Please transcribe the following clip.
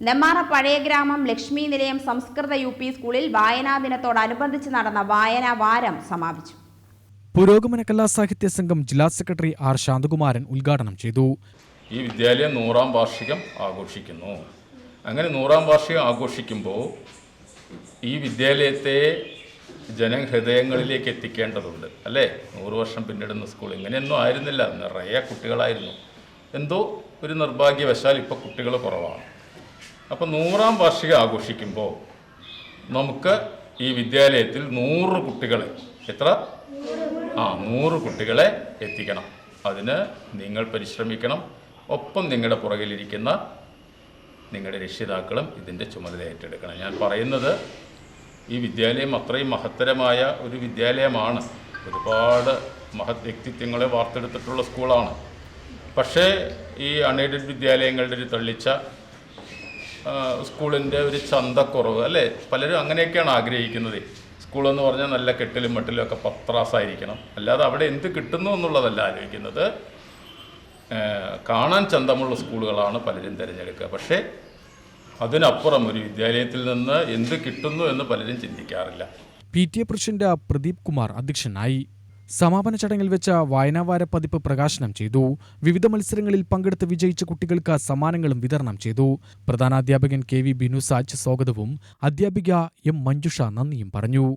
നെമ്മാറ പഴയ ഗ്രാമം ലക്ഷ്മി നിലയം സംസ്കൃത യു പി സ്കൂളിൽ വായനാ ദിനത്തോടനുബന്ധിച്ച് നടന്ന വായനാ വാരം സമാപിച്ചു. പുരോഗമന കലാ സാഹിത്യ സംഘം ജില്ലാ സെക്രട്ടറി ആർ ശാന്തകുമാരൻ ഉദ്ഘാടനം ചെയ്തു. ഈ വിദ്യാലയം നൂറാം വാർഷികം ആഘോഷിക്കുന്നു. അങ്ങനെ നൂറാം വാർഷികം ആഘോഷിക്കുമ്പോൾ ഈ വിദ്യാലയത്തെ ജനഹൃദയങ്ങളിലേക്ക് എത്തിക്കേണ്ടതുണ്ട്. അല്ലേ? നൂറ് വർഷം പിന്നിടുന്ന സ്കൂൾ ഇങ്ങനെയൊന്നും ആയിരുന്നില്ല. നിറയെ കുട്ടികളായിരുന്നു. എന്തോ ഒരു നിർഭാഗ്യവശാൽ ഇപ്പോൾ കുട്ടികൾ കുറവാണ്. അപ്പോൾ നൂറാം വാർഷികം ആഘോഷിക്കുമ്പോൾ നമുക്ക് ഈ വിദ്യാലയത്തിൽ നൂറ് കുട്ടികളെ എത്ര? ആ നൂറ് കുട്ടികളെ എത്തിക്കണം. അതിന് നിങ്ങൾ പരിശ്രമിക്കണം. ഒപ്പം നിങ്ങളുടെ പുറകിലിരിക്കുന്ന നിങ്ങളുടെ രക്ഷിതാക്കളും ഇതിന്റെ ചുമതല ഏറ്റെടുക്കണം. ഞാൻ പറയുന്നത് ഈ വിദ്യാലയം അത്രയും മഹത്തരമായ ഒരു വിദ്യാലയമാണ്. ഒരുപാട് മഹത് വ്യക്തിത്വങ്ങളെ വാർത്തെടുത്തിട്ടുള്ള സ്കൂളാണ്. പക്ഷേ ഈ അൺഎയ്ഡഡ് വിദ്യാലയങ്ങളുടെ ഒരു തള്ളിച്ച സ്കൂളിന്റെ ഒരു ചന്തക്കുറവ് അല്ലേ? പലരും അങ്ങനെയൊക്കെയാണ് ആഗ്രഹിക്കുന്നത്. സ്കൂളെന്ന് പറഞ്ഞാൽ നല്ല കെട്ടിലും മട്ടിലും ഒക്കെ പത്രാസായിരിക്കണം. അല്ലാതെ അവിടെ എന്ത് കിട്ടുന്നു എന്നുള്ളതല്ല ആലോചിക്കുന്നത്. കാണാൻ ചന്തമുള്ള സ്കൂളുകളാണ് പലരും തിരഞ്ഞെടുക്കുക. പക്ഷേ അതിനപ്പുറം ഒരു വിദ്യാലയത്തിൽ നിന്ന് എന്ത് കിട്ടുന്നു എന്ന് പലരും ചിന്തിക്കാറില്ല. P T A president Pradeep Kumar അധ്യക്ഷനായി സമാപന ചടങ്ങിൽ വെച്ച വായനാവാര പതിപ്പ് പ്രകാശനം ചെയ്തു. വിവിധ മത്സരങ്ങളിൽ പങ്കെടുത്ത് വിജയിച്ച കുട്ടികൾക്ക് സമ്മാനങ്ങളും വിതരണം ചെയ്തു. പ്രധാനാധ്യാപകൻ കെ വി ബിനുസാജ് സ്വാഗതവും അധ്യാപിക എം മഞ്ജുഷ നന്ദിയും പറഞ്ഞു.